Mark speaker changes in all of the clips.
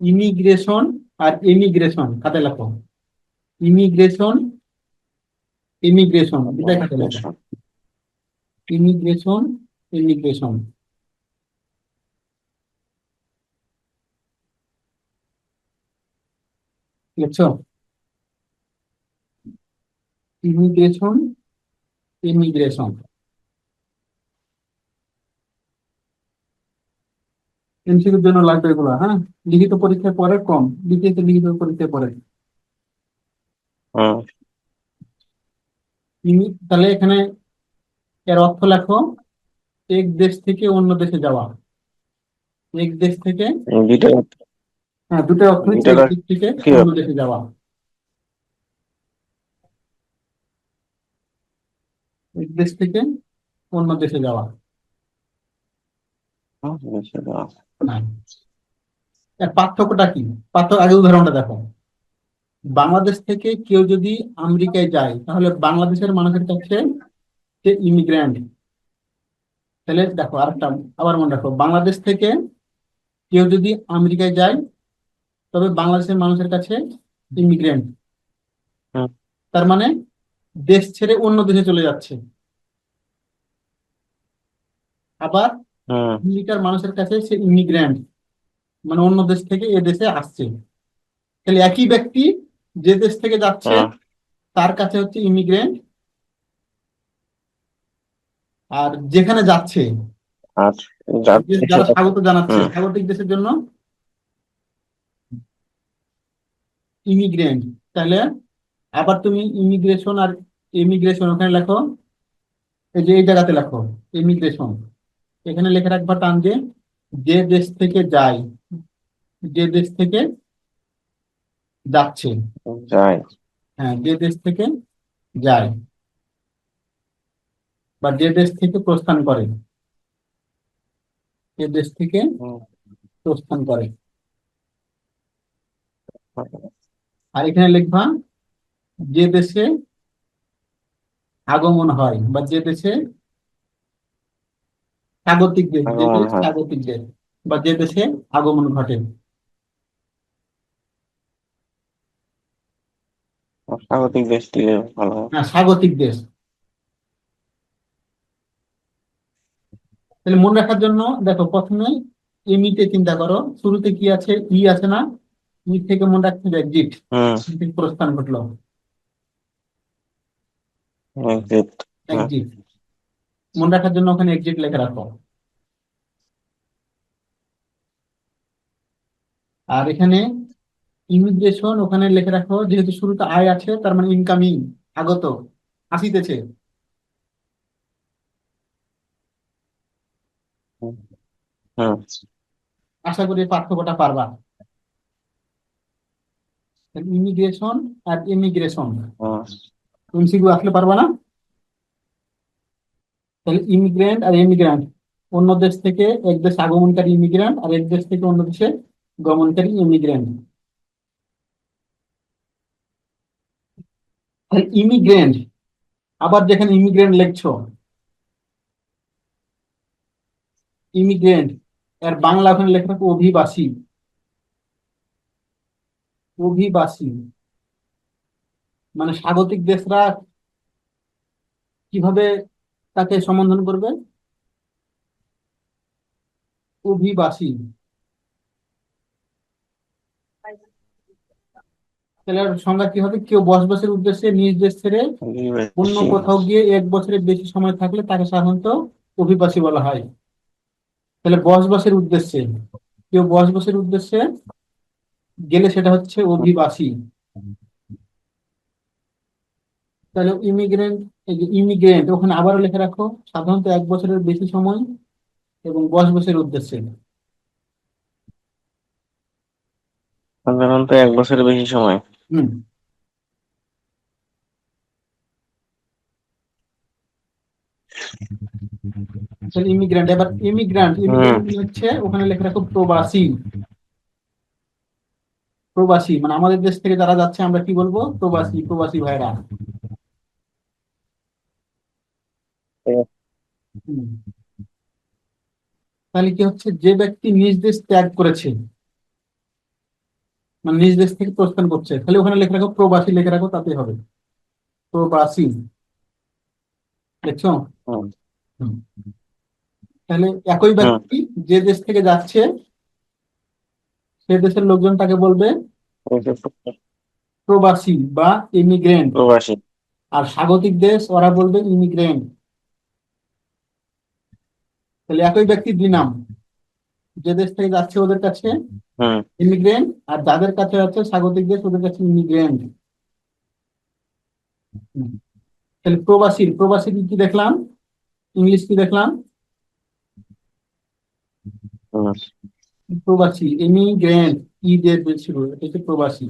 Speaker 1: Immigration আর immigration খাতে লেখো। Immigration immigration দুটাই খাতে লেখো। Immigration immigration. লিখছো? Immigration immigration. এমসিকিউর জন্য লাগবে এগুলো হ্যাঁ? লিখিত পরীক্ষায় পরে কম দ্বিতীয়ত লিখিত পরীক্ষায় পরে। তাহলে এখানে এর অর্থ লেখো এক দেশ থেকে অন্য দেশে যাওয়া। এক দেশ থেকে হ্যাঁ দুটো অর্থ থেকে অন্য দেশে যাওয়া। এক দেশ থেকে অন্য দেশে যাওয়া। হ্যাঁ পার্থক্যটা কি? পার্থক্য আগে উদাহরণটা দেখো। বাংলাদেশ থেকে কেউ যদি আমেরিকায় যায় তাহলে বাংলাদেশের মানুষের কাছে সে ইমিগ্র্যান্ট তাহলে দেখো আরেকটা আবার মনে রাখো বাংলাদেশ থেকে কেউ যদি আমেরিকায় যায় তবে বাংলাদেশের মানুষের কাছে ইমিগ্রেন্ট
Speaker 2: হুম।
Speaker 1: তার মানে দেশ ছেড়ে অন্য দেশে চলে যাচ্ছে। আবার
Speaker 2: হুম
Speaker 1: আমেরিকার মানুষের কাছে সে ইমিগ্র্যান্ট মানে অন্য দেশ থেকে এ দেশে আসছে। তাহলে একই ব্যক্তি যে দেশ থেকে যাচ্ছে
Speaker 2: হুম
Speaker 1: তার কাছে হচ্ছে ইমিগ্রেন্ট আর যেখানে যাচ্ছে যারা স্বাগত জানাচ্ছে। স্বাগতিক দেশের জন্য ইমিগ্রেন্ট তাহলে আবার তুমি ইমিগ্রেশন আর ইমিগ্রেশন ওখানে লেখো এই যে এই জায়গাতে লেখো ইমিগ্রেশন এখানে লেখে রাখবা টান দিয়ে যে দেশ থেকে যায় যে দেশ থেকে যাচ্ছে।
Speaker 2: যাই
Speaker 1: হ্যাঁ যে দেশ থেকে যায় বা যে দেশ থেকে প্রস্থান করে। যে দেশ থেকে প্রস্থান করে। আর এখানে লিখবা যে দেশে আগমন হয় বা যে দেশে স্বাগতিক দেশ যে দেশ স্বাগতিক দেশ বা যে দেশে আগমন ঘটে।
Speaker 2: স্বাগতিক দেশ দিলে ভালো। হ্যাঁ
Speaker 1: স্বাগতিক দেশ। তাহলে মনে রাখার জন্য দেখো প্রথমে এমিতে চিন্তা করো শুরুতে কি আছে ই আছে না? ই থেকে মনে রাখতে হবে এক্সিট প্রস্থান ঘটলো।
Speaker 2: হ্যাঁ।
Speaker 1: এক্সিট মনে রাখার জন্য ওখানে এক্সিট লেখা রাখো। আর এখানে ইমিগ্রেশন ওখানে লিখে রাখো যেহেতু শুরুতে আয় আছে তার মানে ইনকামিং আগত আসিতেছে। আশা করি পার্থক্যটা পারবা। ইমিগ্রেশন আর ইমিগ্রেশন এমসিকিউ আসলে পারবা না? তাহলে ইমিগ্রেন্ট আর ইমিগ্রান্ট অন্য দেশ থেকে এক দেশ আগমনকারী ইমিগ্রান্ট আর এক দেশ থেকে অন্য দেশে গমনকারী ইমিগ্রেন্ট ইমিগ্রেন্ট আবার যেখানে ইমিগ্রেন্ট লিখছো ইমিগ্রেন্ট এর বাংলা ওখানে লেখা থাকবে অভিবাসী। অভিবাসী মানে স্বাগতিক দেশরা কীভাবে তাকে সম্বোধন করবে অভিবাসী। তাহলে সংজ্ঞা কি হবে? কেউ বসবাসের উদ্দেশ্যে নিজ দেশ ছেড়ে অন্য কোথাও গিয়ে এক বছরের বেশি সময় থাকলে তাকে সাধারণত অভিবাসী বলা হয়। তাহলে বসবাসের উদ্দেশ্যে কেউ বসবাসের উদ্দেশ্যে গেলে সেটা হচ্ছে অভিবাসী। তাহলে ইমিগ্রেন্ট ইমিগ্রেন্ট ওখানে আবারও লিখে রাখো সাধারণত এক বছরের বেশি সময় এবং বসবাসের উদ্দেশ্যে।
Speaker 2: সাধারণত এক বছরের বেশি সময়।
Speaker 1: হুম। ইমিগ্রেন্ট এবার ইমিগ্রান্ট ইমিগ্রেন্ট হচ্ছে? ওখানে লেখা রাখো প্রবাসী। প্রবাসী মানে আমাদের দেশ থেকে যারা যাচ্ছে আমরা কি বলব? প্রবাসী প্রবাসী ভাইরা হুম। তাহলে কি হচ্ছে? যে ব্যক্তি নিজ দেশ ত্যাগ করেছে মানে নিজ দেশ থেকে প্রস্থান করছে তাহলে ওখানে লেখা রাখো প্রবাসী লেখা রাখো তাতে হবে। প্রবাসী দেখছ?
Speaker 2: হুম।
Speaker 1: তাহলে একই ব্যক্তি যে দেশ থেকে যাচ্ছে সে দেশের লোকজন তাকে বলবে প্রবাসী বা ইমিগ্রেন্ট।
Speaker 2: প্রবাসী।
Speaker 1: আর স্বাগতিক দেশ ওরা বলবে ইমিগ্রেন্ট। তাহলে একই ব্যক্তির দুই নাম যে দেশ থেকে যাচ্ছে ওদের কাছে ইমিগ্রেন্ট আর যাদের কাছে আছে স্বাগতিক দেশ ওদের কাছে ইমিগ্রেন্ট তাহলে প্রবাসীর প্রবাসী কি দেখলাম? ইংলিশ কি দেখলাম? প্রবাসী। ইমিগ্রেন্ট ই দিয়ে ছিল এটা হচ্ছে প্রবাসী।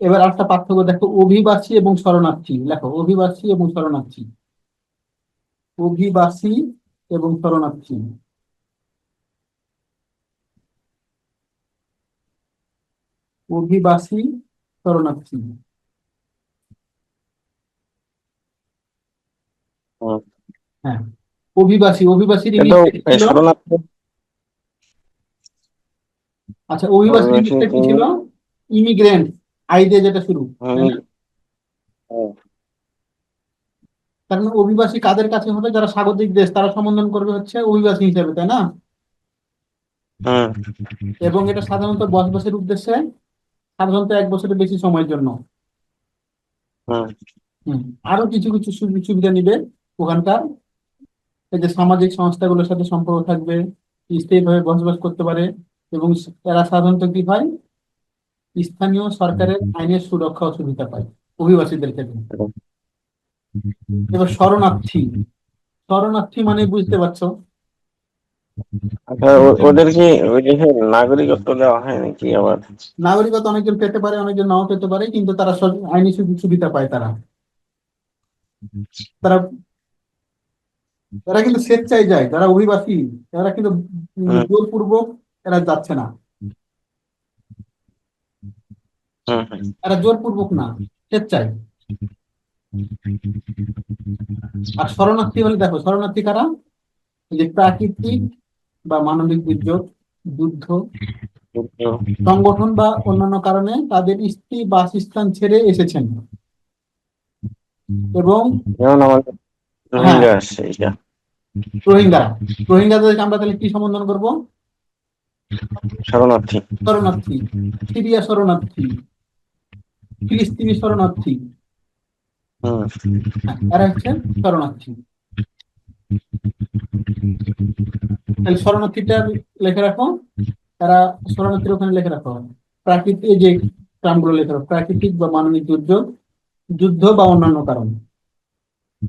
Speaker 1: এবার একটা পার্থক্য দেখো অভিবাসী এবং শরণার্থী। লেখো অভিবাসী এবং শরণার্থী। অভিবাসী এবং শরণার্থী। অভিবাসী শরণার্থী। হ্যাঁ অভিবাসী অভিবাসীর আচ্ছা অভিবাসী কি? ছিল? ইমিগ্রেন্ট আই দিয়ে যেটা শুরু তার মানে অভিবাসী কাদের কাছে হবে? যারা স্বাগতিক দেশ তারা সম্বোধন করবে হচ্ছে অভিবাসী হিসেবে তাই না? এবং এটা সাধারণত বসবাসের উদ্দেশ্যে সাধারণত এক বছরের বেশি সময়ের জন্য।
Speaker 2: হুম
Speaker 1: আরও কিছু কিছু সুযোগ সুবিধা নিবে ওখানকার। এই যে সামাজিক সংস্থাগুলোর সাথে সম্পর্ক থাকবে স্থায়ীভাবে বসবাস করতে পারে এবং এরা সাধারণত কি হয়? স্থানীয় সরকারের আইনের সুরক্ষা ও সুবিধা পায় অভিবাসীদের ক্ষেত্রে। এবার শরণার্থী। শরণার্থী মানে বুঝতে পারছ?
Speaker 2: আচ্ছা ওদের কি নাগরিকত্ব দেওয়া হয় নাকি আবার?
Speaker 1: নাগরিকত্ব অনেকজন পেতে পারে অনেকজন নাও পেতে পারে কিন্তু তারা আইনি সুবিধা পায় তারা। তারা তারা কিন্তু স্বেচ্ছায় যায় যারা অভিবাসী তারা কিন্তু। জোরপূর্বক এরা যাচ্ছে না। এরা জোরপূর্বক না স্বেচ্ছায়। আর শরণার্থী হলে দেখো শরণার্থী কারা? যে প্রাকৃতিক বা মানবিক দুর্যোগ যুদ্ধ সংগঠন বা অন্যান্য কারণে তাদের স্ত্রী বাসস্থান ছেড়ে এসেছেন। এবং
Speaker 2: আমাদের রোহিঙ্গা আসছে এটা
Speaker 1: রোহিঙ্গা। রোহিঙ্গাদেরকে আমরা তাহলে কি সম্বোধন করব?
Speaker 2: শরণার্থী।
Speaker 1: শরণার্থী। সিরিয়া শরণার্থী। ফিলিস্তিনি শরণার্থী। হচ্ছে শরণার্থী। তাহলে শরণার্থীটা লেখে রাখো। তারা শরণার্থীর ওখানে লেখে রাখো। প্রাকৃতিক যে লেখা প্রাকৃতিক বা মানবিক দুর্যোগ, যুদ্ধ বা অন্যান্য কারণ।